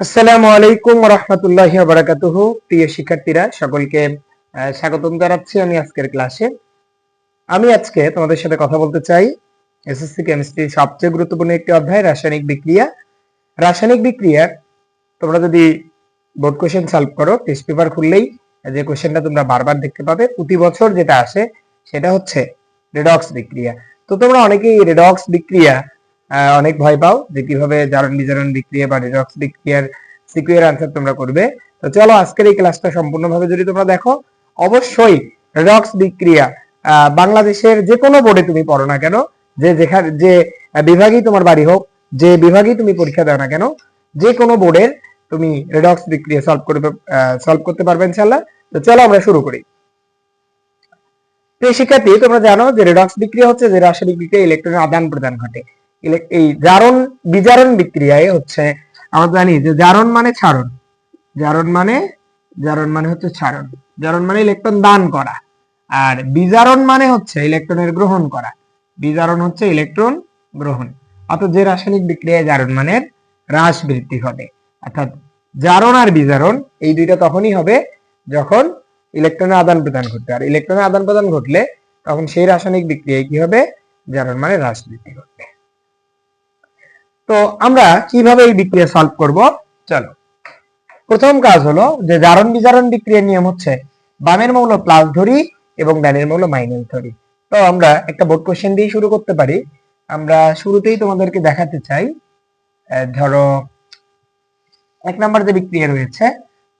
আসসালামু আলাইকুম রহমতুল্লাহ বারাকাতুহু প্রিয় শিক্ষার্থীরা, সকলকে স্বাগতম জানাচ্ছি আমি আজকের ক্লাসে। আমি আজকে তোমাদের সাথে কথা বলতে চাই এসএসসি কেমিস্ট্রির সবচেয়ে গুরুত্বপূর্ণ একটি অধ্যায়, রাসায়নিক বিক্রিয়া। রাসায়নিক বিক্রিয়ার তোমরা যদি বোর্ড কোশ্চেন সলভ করো টেস্ট পেপার খুললেই যে কোশ্চেনটা তোমরা বারবার দেখতে পাবে, প্রতি বছর যেটা আসে সেটা হচ্ছে রেডক্স বিক্রিয়া। তো তোমরা অনেকেই রেডক্স বিক্রিয়া অনেক ভয় পাও যে কীভাবে জারণ বিজারণ বিক্রিয়া বা রেডক্স বিক্রিয়ার সিকিউর আনসার তোমরা করবে। তো চলো আজকের এই ক্লাসটা সম্পূর্ণভাবে যদি তোমরা দেখো, অবশ্যই রেডক্স বিক্রিয়া বাংলাদেশের যে কোনো বোর্ডে তুমি পড়ো না কেন, যে যেখানে, যে বিভাগেই তোমার বাড়ি হোক, যে বিভাগেই তুমি পরীক্ষা দাও না কেন, যে কোনো বোর্ডের তুমি রেডক্স বিক্রিয়া সলভ করবে সলভ করতে পারবে ইনশাল্লাহ তো চলো আমরা শুরু করি। প্রিয় শিক্ষার্থী, তোমরা জানো যে রেডক্স বিক্রিয়া হচ্ছে যে রাসায়নিক বিক্রিয়া ইলেকট্রনের আদান প্রদান ঘটে। এই জারণ, বিজারণ বিক্রিয়ায় হচ্ছে, আমরা জানি যে জারণ মানে ছাড়ন জারণ মানে জারণ মানে হচ্ছে ছাড়ন জারণ মানে ইলেকট্রন দান করা। আর বিজারণ মানে হচ্ছে ইলেকট্রনের গ্রহণ করা। বিজারণ হচ্ছে ইলেকট্রন গ্রহণ। অর্থাৎ যে রাসায়নিক বিক্রিয়ায় জারণ মানের হ্রাস বৃদ্ধি ঘটে। অর্থাৎ জারণ আর বিজারণ এই দুইটা তখনই হবে যখন ইলেকট্রনের আদান প্রদান ঘটবে আর ইলেকট্রনের আদান প্রদান ঘটলে তখন সেই রাসায়নিক বিক্রিয়ায় কি হবে? জারণ মানে হ্রাস বৃদ্ধি ঘটবে। তো আমরা কীভাবে এই বিক্রিয়া সলভ করব? চলো। প্রথম কাজ হলো যে জারণ বিজারণ বিক্রিয়ার নিয়ম হচ্ছে বামের মৌল প্লাস ধরি এবং ডানের মৌল মাইনাস ধরি। তো আমরা একটা বোর্ড কোশ্চেন দিয়ে শুরু করতে পারি। আমরা শুরুতেই তোমাদেরকে দেখাতে চাই ধরো এক নাম্বার যে বিক্রিয়া রয়েছে,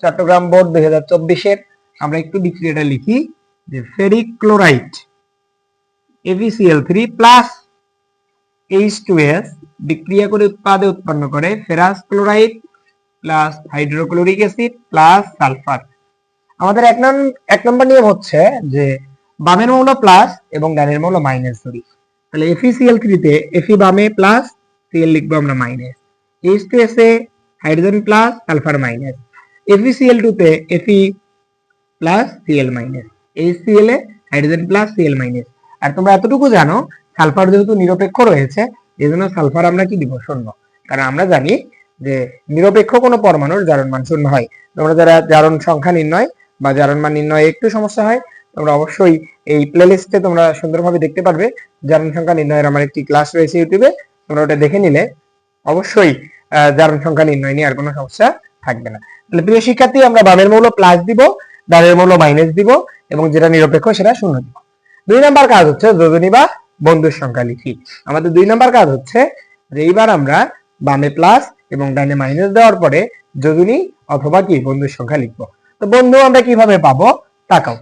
চট্টগ্রাম বোর্ড দুই হাজার চব্বিশের, আমরা একটু বিক্রিয়াটা লিখি, যে ferric chloride এভিসিএল three plus H two S বিক্রিয়া করে উৎপাদে উৎপন্ন করে ferrous chloride plus hydrochloric acid plus sulphur. আমাদের এক নং এক নম্বর নিয়ম হচ্ছে যে বামের মৌল প্লাস এবং ডানের মৌল মাইনাস ধরি তাহলে এফিসিএল থ্রিতে এফি বামে প্লাস সিএল লিখব আমরা মাইনাস। এইচ টু এস এ hydrogen plus, sulphur minus. FeCl টুতে Fe plus Cl minus. HCl এ হাইড্রোজেন প্লাস সিএল মাইনাস। আর তোমরা এতটুকু জানো, সালফার যেহেতু নিরপেক্ষ রয়েছে এই জন্য সালফার আমরা কি দিব? শূন্য। কারণ আমরা জানি যে নিরপেক্ষ কোনো পরমাণুর জারণ মান শূন্য হয়। তোমরা যারা জারণ সংখ্যা নির্ণয় বা জারণ মান নির্ণয়ে একটু সমস্যা হয়, তোমরা অবশ্যই এই প্লেলিস্টে তোমরা সুন্দরভাবে দেখতে পারবে। জারণ সংখ্যা নির্ণয়ের আমার একটি ক্লাস রয়েছে ইউটিউবে। তোমরা ওটা দেখে নিলে অবশ্যই জারণ সংখ্যা নির্ণয় নিয়ে আর কোনো সমস্যা থাকবে না। তাহলে প্রিয় শিক্ষার্থী, আমরা বামের মৌল প্লাস দিব ডানের মৌল মাইনাস দিব এবং যেটা নিরপেক্ষ সেটা শূন্য দিব। দুই নাম্বার কাজ হচ্ছে যোজনী বা বন্ধুর সংখ্যা লিখি। আমাদের দুই নাম্বার কাজ হচ্ছে, যে এইবার আমরা বামে প্লাস এবং ডানে মাইনাস দেওয়ার পরে যোজনী অথবা কি বন্ধুর সংখ্যা লিখব। তো বন্ধু, আমরা কীভাবে পাবো? তাকাও।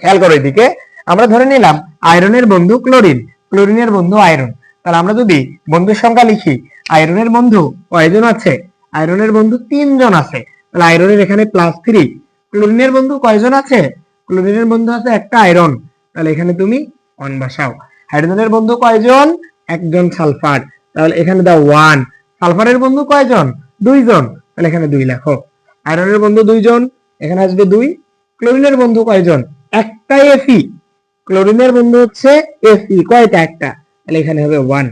খেয়াল করো এদিকে, আমরা ধরে নিলাম আয়রনের বন্ধু ক্লোরিন ক্লোরিনের বন্ধু আয়রন তাহলে আমরা যদি বন্ধুর সংখ্যা লিখি আয়রনের বন্ধু কয়জন আছে? আয়রনের বন্ধু তিনজন আছে। তাহলে আয়রনের এখানে প্লাস থ্রি ক্লোরিনের বন্ধু কয়জন আছে? ক্লোরিনের বন্ধু আছে একটা আয়রন তাহলে এখানে তুমি ওয়ান বসাও। হাইড্রোজেনের বন্ধু কয়জন? একজন সালফার। তাহলে এখানে দাও ওয়ান সালফারের বন্ধু কয়জন? দুইজন। তাহলে এখানে দুই লেখো। আয়রনের বন্ধু দুইজন, এখানে আসবে দুই। ক্লোরিনের বন্ধু কয়জন? একটাই এফি ক্লোরিনের বন্ধু হচ্ছে এফি কয়টা? একটা। তাহলে এখানে হবে ওয়ান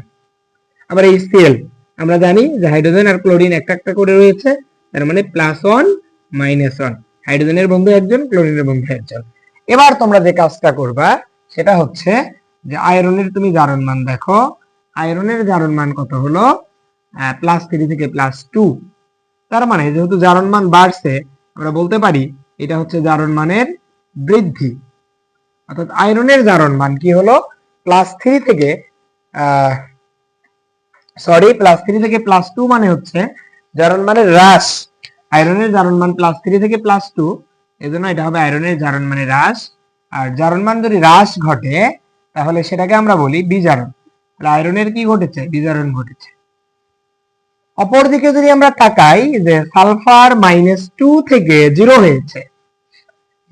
আবার এই সিএল আমরা জানি যে হাইড্রোজেন আর ক্লোরিন একটা একটা করে রয়েছে, তার মানে প্লাস ওয়ান মাইনাস ওয়ান হাইড্রোজেনের বন্ধু একজন, ক্লোরিনের বন্ধু একজন। এবার তোমরা যে কাজটা করবা সেটা হচ্ছে যে আয়রনের তুমি জারণ মান দেখো, আয়রনের জারণ মান কত হলো? প্লাস থ্রি থেকে প্লাস টু তার মানে যেহেতু জারণ মান বাড়ছে, আমরা বলতে পারি এটা হচ্ছে জারণ মানের বৃদ্ধি। অর্থাৎ আয়রনের জারণ মান কি হলো? প্লাস থ্রি থেকে সরি প্লাস থ্রি থেকে প্লাস টু মানে হচ্ছে জারণ মানের হ্রাস। আয়রনের জারণ মান প্লাস থ্রি থেকে প্লাস টু এজন্য এটা হবে আয়রনের জারণ মানে হ্রাস। আর জারণ মান যদি হ্রাস ঘটে, তাহলে সেটাকে আমরা বলি বিজারণ। আয়রনের কি ঘটেছে? বিজারণ ঘটেছে। অপরদিকে যদি আমরা তাকাই যে সালফার মাইনাস টু থেকে জিরো হয়েছে।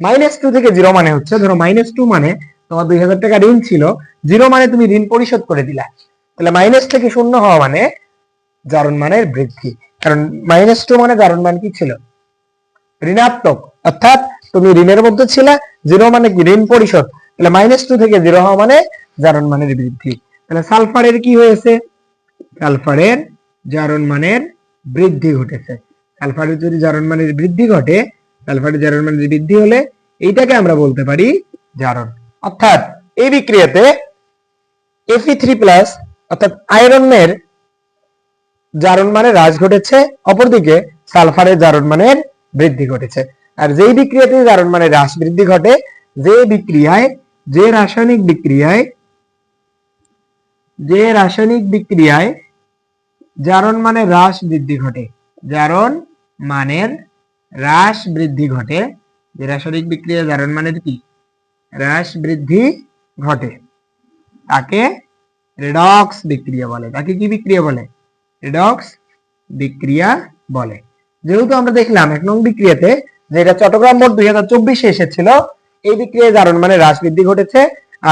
মাইনাস টু থেকে জিরো মানে হচ্ছে, ধরো মাইনাস টু মানে তোমার দুই হাজার টাকা ঋণ ছিল, জিরো মানে তুমি ঋণ পরিশোধ করে দিলা। তাহলে মাইনাস থেকে শূন্য হওয়া মানে জারণ মানের বৃদ্ধি। কারণ মাইনাস টু মানে জারণ মান কি ছিল? ঋণাত্মক। অর্থাৎ তুমি ঋণের মধ্যে ছিলে জিরো মানে কি? ঋণ পরিশোধ। তাহলে মাইনাস টু থেকে জিরো হওয়া মানে জারণ মানের বৃদ্ধি। তাহলে সালফারের কি হয়েছে? সালফারের জারণ মানের বৃদ্ধি ঘটেছে। সালফারের যদি জারণ মানের বৃদ্ধি ঘটে, সালফারের জারণ মানের বৃদ্ধি হলে, এইটাকে আমরা বলতে পারি জারণ। অর্থাৎ এই বিক্রিয়াতে এফি থ্রি প্লাস অর্থাৎ আয়রনের জারণ মানে হ্রাস ঘটেছে, অপরদিকে সালফারের জারণ মানের বৃদ্ধি ঘটেছে। আর যেই বিক্রিয়াতে জারণ মানে হ্রাস বৃদ্ধি ঘটে, যে বিক্রিয়ায়, যে রাসায়নিক বিক্রিয়ায়, যে রাসায়নিক বিক্রিয়ায় জারণ মানে হ্রাস বৃদ্ধি ঘটে। জারণ মানের হ্রাস বৃদ্ধি ঘটে। যে রাসায়নিক বিক্রিয়া জারণ মানে কি? হ্রাস বৃদ্ধি ঘটে। তাকে রেডক্স বিক্রিয়া বলে। তাকে কি বিক্রিয়া বলে? রেডক্স বিক্রিয়া বলে। যেহেতু আমরা দেখলাম এক নং বিক্রিয়াতে যেটা চট্টগ্রাম বোর্ড দুই হাজার চব্বিশে এসেছিল, এই বিক্রিয়ায় জারণ মানে হ্রাস বৃদ্ধি ঘটেছে।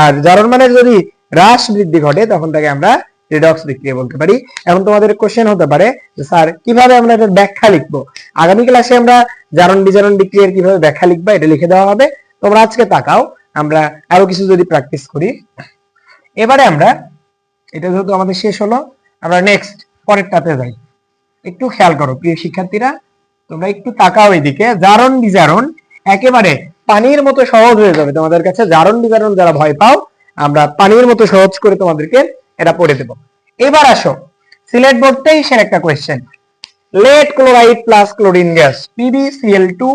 আর জারণ মানের যদি হ্রাস বৃদ্ধি ঘটে, তখন তাকে আমরা রিডক্স বিক্রিয়া বলতে পারি। এখন তোমাদের কোশ্চেন হতে পারে স্যার, কীভাবে আমরা এটার ব্যাখ্যা লিখব? আগামী ক্লাসে আমরা জারণ বিজারণ বিক্রিয়ার কীভাবে ব্যাখ্যা লিখবা, এটা লিখে দেওয়া হবে। তোমরা আজকে তাকাও, আমরা আরও কিছু যদি প্র্যাকটিস করি। এবারে আমরা, এটা যেহেতু আমাদের শেষ হলো, আমরা নেক্সট পরেরটাতে যাই। একটু খেয়াল করো, প্রিয় শিক্ষার্থীরা তোমরা একটু তাকাও এদিকে। জারণ বিজারণ একেবারে পানির মতো সহজ হয়ে যাবে তোমাদের কাছে। জারণ বিজারণ যারা ভয় পাও, আমরা পানির মতো সহজ করে তোমাদেরকে এটা পড়ে দেব। এবার আসো, সিলেট বোর্ড তেইশের একটা question lead chloride plus chlorine gas PbCl two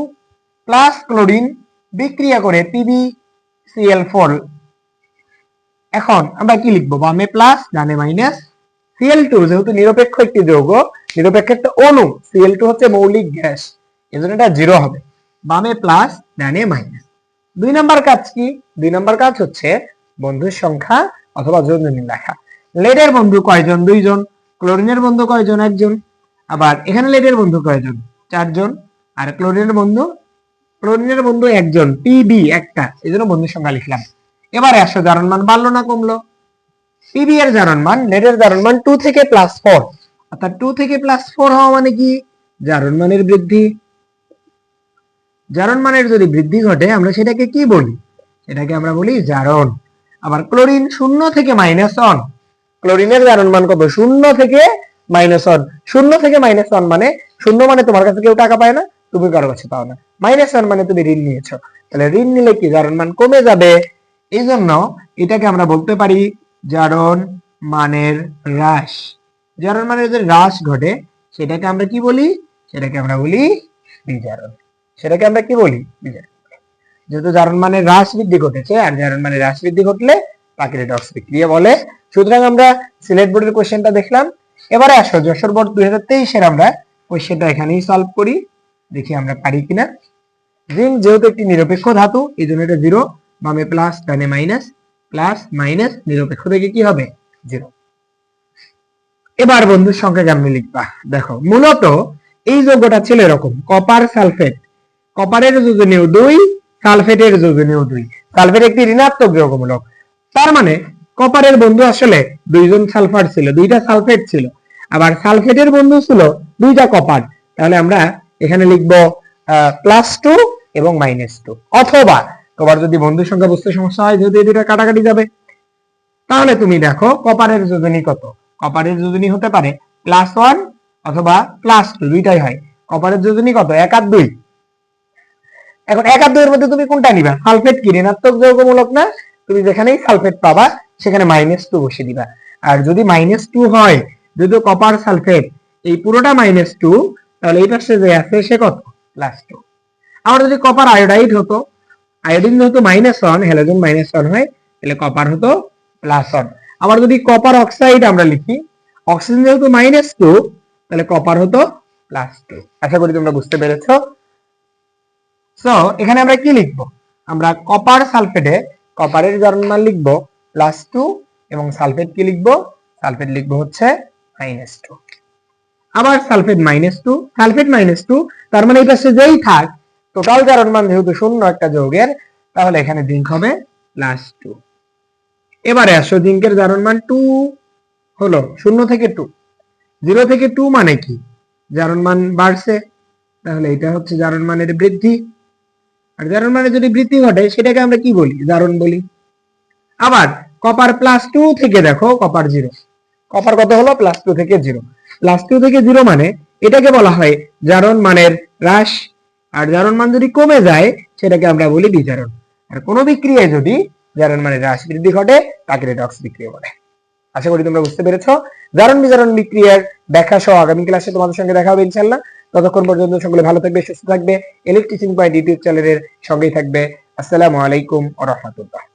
plus chlorine বিক্রিয়া করে পিবিসিএল ফোর এখন আমরা কি লিখব? বামে প্লাস ডানে মাইনাস সিএল টু যেহেতু নিরপেক্ষ একটি যৌগ নিরপেক্ষ একটা অণু সিএল টু হচ্ছে মৌলিক গ্যাস। এজন্য এটা জিরো হবে। বামে প্লাস ডানে মাইনাস দুই নাম্বার কাজ কি? দুই নাম্বার কাজ হচ্ছে বন্ধুর সংখ্যা অথবা যোজনী লেখা। লেডের বন্ধু কয়জন? দুইজন। ক্লোরিনের বন্ধু কয়জন? একজন। আবার এখানে লেডের বন্ধু কয়জন? চারজন। আর ক্লোরিনের বন্ধু? ক্লোরিনের বন্ধু একজন। পিবি একটা। এই জন্য বন্ধুর সংখ্যা লিখলাম। এবারে আসো জারণ মান বাড়লো না কমলো। পিবি এর জারণ মান লেডের জারণ মান টু থেকে প্লাস ফোর অর্থাৎ টু থেকে প্লাস ফোর হওয়া মানে কি? জারণ মানের বৃদ্ধি। জারণ মানের যদি বৃদ্ধি ঘটে, আমরা সেটাকে কি বলি? সেটাকে আমরা বলি জারণ। আবার ক্লোরিন শূন্য থেকে মাইনাস অন ক্লোরিনের জারণ মান কত? শূন্য থেকে মাইনাস ওয়ান শূন্য থেকে মাইনাস ওয়ান মানে শূন্য মানে তোমার কাছে কেউ টাকা পায় না, তুমি কারও কাছে পাও না। মাইনাস ওয়ান মানে তুমি ঋণ নিয়েছো। তাহলে ঋণ নিলে কি? জারণ মান কমে যাবে। এই জন্য এটাকে আমরা বলতে পারি জারণ মানের হ্রাস। জারণ মানে যদি হ্রাস ঘটে, সেটাকে আমরা কি বলি? সেটাকে আমরা বলি বিজারণ। সেটাকে আমরা কি বলি? বিজারণ। যেহেতু জারণ মানে হ্রাস বৃদ্ধি ঘটেছে, আর জারণ মানে হ্রাস বৃদ্ধি ঘটলে তাকে রেডক্স বিক্রিয়া বলে। সুতরাং আমরা সিলেট বোর্ডের কোশ্চেনটা দেখলাম। এবারে আসো, যশোর বোর্ড দুই হাজার তেইশের আমরা কোশ্চেনটা এখানেই সলভ করি। দেখি আমরা পারি কিনা। জিঙ্ক যেহেতু একটি নিরপেক্ষ ধাতু, এই জন্য এটা জিরো বামে প্লাস ডানে মাইনাস প্লাস মাইনাস নিরপেক্ষ থেকে কি হবে? জিরো এবার বন্ধুর সংখ্যা কেমনি লিখবা দেখো, মূলত এই যৌগটা ছিল এরকম, কপার সালফেট, কপারের যোজনীয় দুই, সালফেটের যোজনীয় দুই, সালফেট একটি ঋণাত্মক যৌগমূলক, তার মানে কপারের বন্ধু আসলে দুইজন সালফার ছিল, দুইটা সালফেট ছিল, আবার সালফেটের বন্ধু ছিল দুইটা কপার, তাহলে আমরা এখানে লিখব প্লাস টু এবং মাইনাস টু অথবা তোমার যদি বন্ধুর সংখ্যা বুঝতে সমস্যা হয়, যদি এই দুটা কাটাকাটি যাবে, তাহলে তুমি দেখো কপারের যোজনী কত কপারের যোজনী হতে পারে প্লাস ওয়ান অথবা প্লাস টু দুইটাই হয়। কপারের যোজনী কত? এক আর দুই। এখন এক আর দুইয়ের মধ্যে তুমি কোনটা নিবা? সালফেট কি? ঋণাত্মক যৌগমূলক না? তুমি যেখানেই সালফেট পাবা, সেখানে মাইনাস টু বসে দিবা। আর যদি মাইনাস টু হয় যদি কপার সালফেট এই পুরোটা মাইনাস টু তাহলে এই পাশে যে আছে সে কত? প্লাস টু আমার যদি কপার আয়োডাইড হতো আয়োডিন যেহেতু minus one halogen minus one হয়, তাহলে কপার হতো প্লাস ওয়ান আবার যদি কপার অক্সাইড আমরা লিখি অক্সিজেন যেহেতু মাইনাস টু তাহলে কপার হতো প্লাস টু আশা করি তোমরা বুঝতে পেরেছ। সো এখানে আমরা কি লিখব? আমরা কপার সালফেটে কপারের জারণ মান লিখব প্লাস টু এবং সালফেট কি লিখব? সালফেট লিখব হচ্ছে মাইনাস টু আবার sulphate minus two sulphate minus two তার মানে এই পাশে যেই থাক টোটাল জারণ মান যেহেতু শূন্য একটা যৌগের, তাহলে এখানে জিঙ্ক হবে প্লাস টু এবারে আসো, জিঙ্কের জারণ মান টু হলো শূন্য থেকে টু জিরো থেকে টু মানে কি? জারণ মান বাড়ছে, তাহলে এটা হচ্ছে জারণ মানের বৃদ্ধি। আর জারণ মানে যদি বৃদ্ধি ঘটে, সেটাকে আমরা কি বলি? জারণ বলি। আবার কপার প্লাস টু থেকে দেখো কপার জিরো কপার কত হলো? প্লাস টু থেকে জিরো প্লাস টু থেকে জিরো মানে এটাকে বলা হয় জারণ মানের হ্রাস। আর জারণ মান যদি কমে যায়, সেটাকে আমরা বলি বিজারণ। আর কোনো বিক্রিয়ায় যদি জারণ মানে হ্রাস বৃদ্ধি ঘটে, তাকে রেডক্স বিক্রিয়া বলে। আশা করি তোমরা বুঝতে পেরেছ। জারণ বিজারণ বিক্রিয়ার ব্যাখ্যা সহ আগামী ক্লাসে তোমাদের সঙ্গে দেখা হবে ইনশাল্লাহ ততক্ষণ পর্যন্ত সকলে ভালো থাকবে, সুস্থ থাকবে। ইলেকট্রিসিং পয়েন্ট ইউটিউব চ্যানেলের সঙ্গেই থাকবে। আসসালামু আলাইকুম ওয়া রাহমাতুল্লাহ।